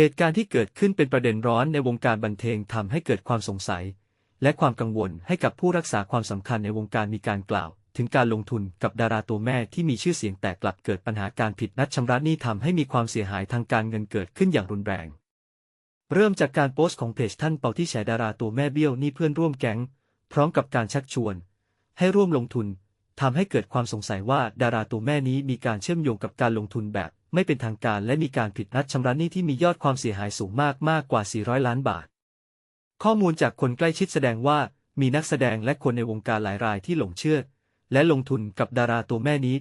เหตุการณ์ที่เกิดขึ้นเป็นประเด็นร้อนในวงการบันเทิงทำให้เกิดความสงสัย และความกังวลให้กับผู้รักษาความสำคัญในวงการมีการกล่าว ถึงการลงทุนกับดาราตัวแม่ที่มีชื่อเสียงแต่กลับเกิดปัญหาการผิดนัดชำระหนี้ทำให้มีความเสียหายทางการเงินเกิดขึ้นอย่างรุนแรง เริ่มจากการโพสต์ของเพจท่านเปาที่แฉดาราตัวแม่เบี้ยวหนี้เพื่อนร่วมแก๊ง พร้อมกับการชักชวน ให้ร่วมลงทุน ทำให้เกิดความสงสัยว่าดาราตัวแม่นี้มีการเชื่อมโยงกับการลงทุนแบบ ไม่เป็นทางการและมีการผิดนัดชำระหนี้ที่มียอดความเสียหายสูงมากมากกว่า 400 ล้านบาท ข้อมูลจากคนใกล้ชิดแสดงว่ามีนักแสดงและคนในวงการหลายรายที่หลงเชื่อ และลงทุนกับดาราตัวแม่นี้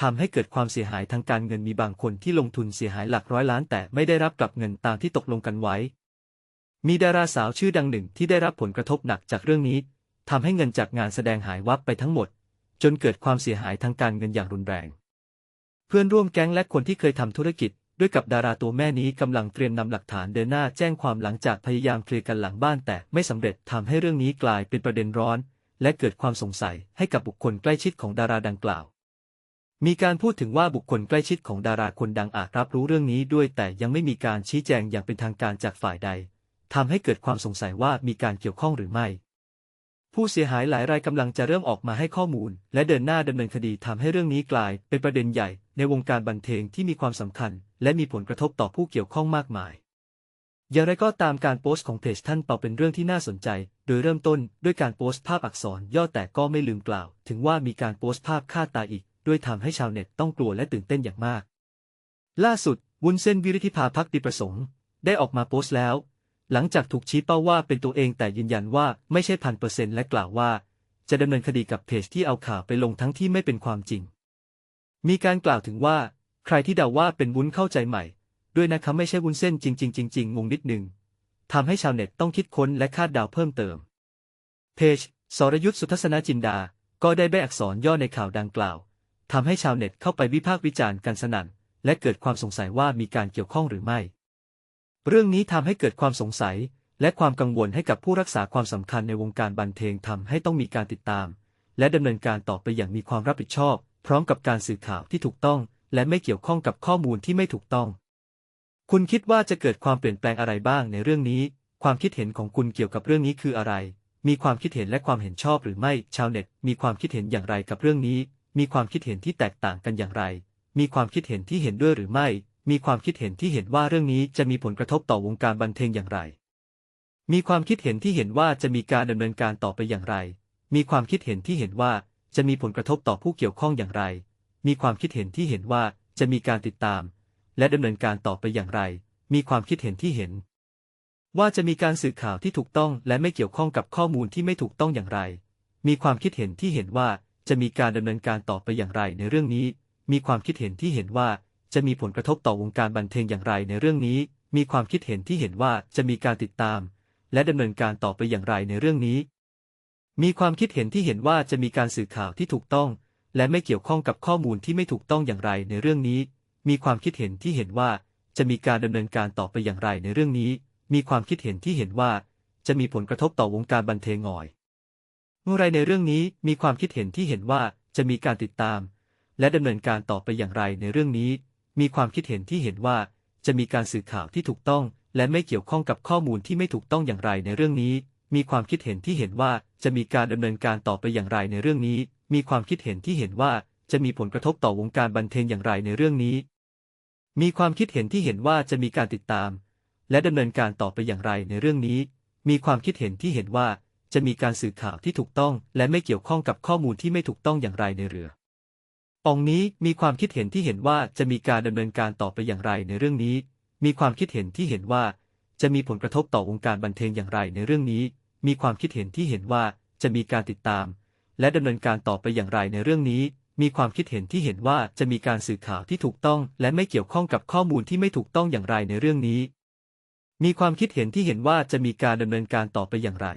ทำให้เกิดความเสียหายทางการเงินมีบางคนที่ลงทุนเสียหายหลักร้อยล้านแต่ไม่ได้รับกลับเงินตามที่ตกลงกันไว้ มีดาราสาวชื่อดังหนึ่งที่ได้รับผลกระทบหนักจากเรื่องนี้ทำให้เงินจากงานแสดงหายวับไปทั้งหมด จนเกิดความเสียหายทางการเงินอย่างรุนแรง เพื่อนร่วมแก๊งและคนที่เคยทำธุรกิจ ด้วยกับดาราตัวแม่นี้กำลังเตรียมนำหลักฐานเดินหน้าแจ้งความหลังจากพยายามเคลียร์กันหลังบ้านแต่ไม่สำเร็จทำให้เรื่องนี้กลายเป็นประเด็นร้อน และเกิดความสงสัยให้กับบุคคลใกล้ชิดของดาราดังกล่าว มีการพูดถึงว่าบุคคลใกล้ชิดของดาราคนดังอาจรับรู้เรื่องนี้ด้วยแต่ยังไม่มีการชี้แจงอย่างเป็นทางการจากฝ่ายใดทำให้เกิดความสงสัยว่ามีการเกี่ยวข้องหรือไม่ ผู้เสียหายหลายรายกำลังจะเริ่มออกมาให้ข้อมูล และเดินหน้าดำเนินคดีทำให้เรื่องนี้กลาย เป็นประเด็นใหญ่ในวงการบันเทิงที่มีความสำคัญ และมีผลกระทบต่อผู้เกี่ยวข้องมากมาย อย่างไรก็ตามการโพสต์ของเพจท่านเปาเป็นเรื่องที่น่าสนใจ โดยเริ่มต้นด้วยการโพสต์ภาพอักษรย่อแต่ก็ไม่ลืมกล่าว ถึงว่ามีการโพสต์ภาพฆ่าตายอีก ด้วยทำให้ชาวเน็ตต้องกลัวและตื่นเต้นอย่างมาก ล่าสุดวุ้นเส้นวิริธิภาพักดีประสงค์ ได้ออกมาโพสต์แล้ว หลังจากถูกชี้เป้าว่าเป็นตัวเองแต่ยืนยันว่าไม่ใช่พันเปอร์เซ็นต์และกล่าวว่า จะดำเนินคดีกับเพจที่เอาข่าวไปลงทั้งที่ไม่เป็นความจริง มีการกล่าวถึงว่า ใครที่เดาว่าเป็นวุ้นเข้าใจใหม่ ด้วยนะคะไม่ใช่วุ้นเส้นจริงๆจริงๆงงนิดหนึ่งทำให้ชาวเน็ตต้องคิดค้นและคาดเดาเพิ่มเติม เพจสรยุทธสุทัศนจินดา ก็ได้ใบอักษรย่อในข่าวดังกล่าวทำให้ชาวเน็ตเข้าไปวิพากษ์วิจารณ์กันสนั่นและเกิดความสงสัยว่ามีการเกี่ยวข้องหรือไม่ เรื่องนี้ทำให้เกิดความสงสัย และความกังวลให้กับผู้รักษาความสำคัญในวงการบันเทิงทำให้ต้องมีการติดตาม และดำเนินการต่อไปอย่างมีความรับผิดชอบ พร้อมกับการสื่อข่าวที่ถูกต้อง และไม่เกี่ยวข้องกับข้อมูลที่ไม่ถูกต้อง คุณคิดว่าจะเกิดความเปลี่ยนแปลงอะไรบ้างในเรื่องนี้ ความคิดเห็นของคุณเกี่ยวกับเรื่องนี้คืออะไร มีความคิดเห็นและความเห็นชอบหรือไม่ ชาวเน็ต มีความคิดเห็นอย่างไรกับเรื่องนี้ มีความคิดเห็นที่แตกต่างกันอย่างไร มีความคิดเห็นที่เห็นด้วยหรือไม่ มีความคิดเห็นที่เห็นว่าเรื่องนี้จะมีผลกระทบต่อวงการบันเทิงอย่างไร มีความคิดเห็นที่เห็นว่าจะมีการดำเนินการต่อไปอย่างไร มีความคิดเห็นที่เห็นว่าจะมีผลกระทบต่อผู้เกี่ยวข้องอย่างไร มีความคิดเห็นที่เห็นว่าจะมีการติดตาม และดำเนินการต่อไปอย่างไร มีความคิดเห็นที่เห็น ว่าจะมีการสื่อข่าวที่ถูกต้องและไม่เกี่ยวข้องกับข้อมูลที่ไม่ถูกต้องอย่างไร มีความคิดเห็นที่เห็นว่าจะมีการดำเนินการต่อไปอย่างไรในเรื่องนี้ มีความคิดเห็นที่เห็นว่า จะมีผลกระทบต่อวงการบันเทิงอย่างไรในเรื่องนี้ มีความคิดเห็นที่เห็นว่าจะมีการติดตาม และดำเนินการต่อไปอย่างไรในเรื่องนี้ มีความคิดเห็นที่เห็นว่าจะมีการสื่อข่าวที่ถูกต้อง และไม่เกี่ยวข้องกับข้อมูลที่ไม่ถูกต้องอย่างไรในเรื่องนี้ มีความคิดเห็นที่เห็นว่าจะมีการดำเนินการต่อไปอย่างไรในเรื่องนี้ มีความคิดเห็นที่เห็นว่าจะมีผลกระทบต่อวงการบันเทิงง่อยเมื่อไรในเรื่องนี้มีความคิดเห็นที่เห็นว่าจะมีการติดตาม และดำเนินการต่อไปอย่างไรในเรื่องนี้ มีความคิดเห็นที่เห็นว่า จะมีการสื่อข่าวที่ถูกต้อง และไม่เกี่ยวข้องกับข้อมูลที่ไม่ถูกต้องอย่างไรในเรื่องนี้ มีความคิดเห็นที่เห็นว่าจะมีการดำเนินการต่อไปอย่างไรในเรื่องนี้ มีความคิดเห็นที่เห็นว่าจะมีผลกระทบต่อวงการบันเทิงอย่างไรในเรื่องนี้ มีความคิดเห็นที่เห็นว่าจะมีการติดตาม และดำเนินการต่อไปอย่างไรในเรื่องนี้ มีความคิดเห็นที่เห็นว่าจะมีการสื่อข่าวที่ถูกต้อง และไม่เกี่ยวข้องกับข้อมูลที่ไม่ถูกต้องอย่างไรในเรือ องนี้มีความคิดเห็นที่เห็นว่าจะมีการดำเนินการต่อไปอย่างไรในเรื่องนี้ มีความคิดเห็นที่เห็นว่าจะมีผลกระทบต่อวงการบันเทิงอย่างไรในเรื่องนี้ มีความคิดเห็นที่เห็นว่าจะมีการติดตาม และดำเนินการต่อไปอย่างไรในเรื่องนี้ มีความคิดเห็นที่เห็นว่าจะมีการสื่อข่าวที่ถูกต้อง และไม่เกี่ยวข้องกับข้อมูลที่ไม่ถูกต้องอย่างไรในเรื่องนี้ มีความคิดเห็นที่เห็นว่าจะมีการดำเนินการต่อไปอย่างไร